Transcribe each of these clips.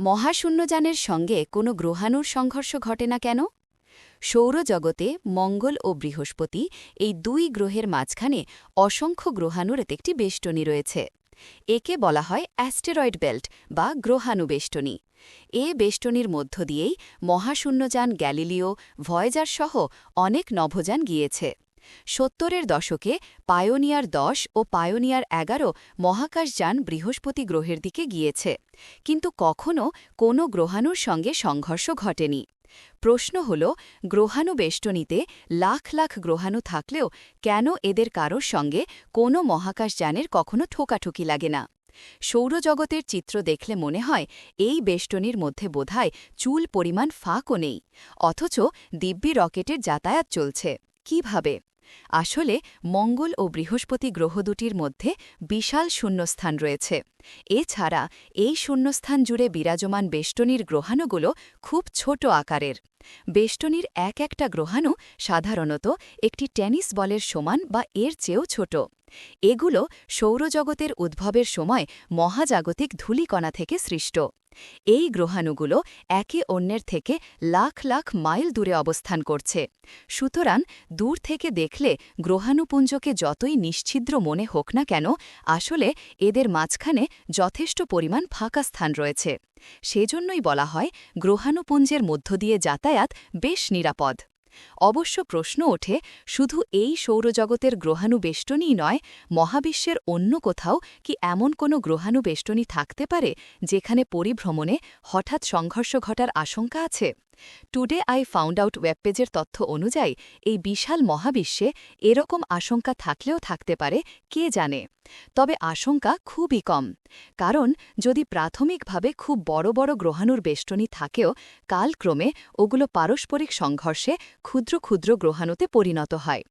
মহাশূন্যযানের সঙ্গে কোনো গ্রহাণুর সংঘর্ষ ঘটে না কেন? সৌরজগতে মঙ্গল ও বৃহস্পতি এই দুই গ্রহের মাঝখানে অসংখ্য গ্রহাণুর একটি বেষ্টনী রয়েছে। একে বলা হয় অ্যাস্টেরয়েড বেল্ট বা গ্রহাণু বেষ্টনী। এ বেষ্টনীর মধ্য দিয়েই মহাশূন্যযান গ্যালিলিও, ভয়েজার সহ অনেক নভোযান গিয়েছে। সত্তরের দশকে পায়োনিয়ার দশ ও পায়োনিয়ার এগারো মহাকাশযান বৃহস্পতি গ্রহের দিকে গিয়েছে। কিন্তু কখনও কোনো গ্রহাণুর সঙ্গে সংঘর্ষ ঘটেনি। প্রশ্ন হল, গ্রহাণু বেষ্টনীতে লাখ লাখ গ্রহাণু থাকলেও কেন এদের কারোর সঙ্গে কোনো মহাকাশযানের কখনো ঠোকাঠুকি লাগে না? সৌরজগতের চিত্র দেখলে মনে হয়, এই বেষ্টনীর মধ্যে বোধহয় চুল পরিমাণ ফাঁকও নেই। অথচ দিব্যি রকেটের যাতায়াত চলছে। কীভাবে? আসলে মঙ্গল ও বৃহস্পতি গ্রহ দুটির মধ্যে বিশাল শূন্যস্থান রয়েছে। এছাড়া এই শূন্যস্থান জুড়ে বিরাজমান বেষ্টনীর গ্রহাণুগুলো খুব ছোট আকারের। বেষ্টনীর এক একটা গ্রহাণু সাধারণত একটি টেনিস বলের সমান বা এর চেয়েও ছোট। এগুলো সৌরজগতের উদ্ভবের সময় মহাজাগতিক ধূলিকণা থেকে সৃষ্ট। এই গ্রহাণুগুলো একে অন্যের থেকে লাখ লাখ মাইল দূরে অবস্থান করছে। সুতরাং দূর থেকে দেখলে গ্রহাণুপুঞ্জকে যতই নিশ্ছিদ্র মনে হোক না কেন, আসলে এদের মাঝখানে যথেষ্ট পরিমাণ ফাঁকা স্থান রয়েছে। সেজন্যই বলা হয়, গ্রহাণুপুঞ্জের মধ্য দিয়ে যাতায়াত বেশ নিরাপদ। অবশ্য প্রশ্ন ওঠে, শুধু এই সৌরজগতের গ্রহাণু বেষ্টনীই নয়, মহাবিশ্বের অন্য কোথাও কি এমন কোনো গ্রহাণু বেষ্টনী থাকতে পারে যেখানে পরিভ্রমণে হঠাৎ সংঘর্ষ ঘটার আশঙ্কা আছে? টুডে আই ফাউন্ড আউট ওয়েবপেজের তথ্য অনুযায়ী, এই বিশাল মহাবিশ্বে এরকম আশঙ্কা থাকলেও থাকতে পারে, কে জানে? তবে আশঙ্কা খুবই কম। কারণ, যদি প্রাথমিকভাবে খুব বড় বড় গ্রহাণুর বেষ্টনী থাকেও, কালক্রমে ওগুলো পারস্পরিক সংঘর্ষে ক্ষুদ্র ক্ষুদ্র গ্রহাণুতে পরিণত হয়।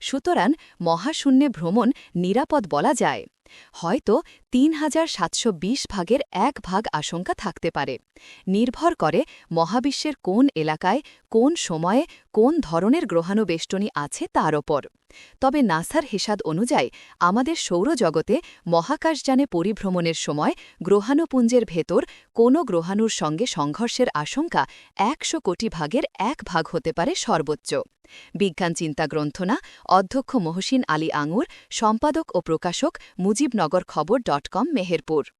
সুতরাং মহাশূন্যে ভ্রমণ নিরাপদ বলা যায়। হয়তো তিন হাজার সাতশো বিশ ভাগের এক ভাগ আশঙ্কা থাকতে পারে। নির্ভর করে মহাবিশ্বের কোন এলাকায়, কোন সময়ে, কোন ধরনের গ্রহাণু বেষ্টনী আছে তার ওপর। তবে নাসার হিসাদ অনুযায়ী আমাদের সৌরজগতে মহাকাশযানে পরিভ্রমণের সময় গ্রহাণুপুঞ্জের ভেতর কোনো গ্রহাণুর সঙ্গে সংঘর্ষের আশঙ্কা একশো কোটি ভাগের এক ভাগ হতে পারে সর্বোচ্চ। বিজ্ঞান চিন্তা গ্রন্থনা, অধ্যক্ষ মহসিন আলী আঙুর, সম্পাদক ও প্রকাশক মুজিবনগর খবর ডট কম, মেহেরপুর।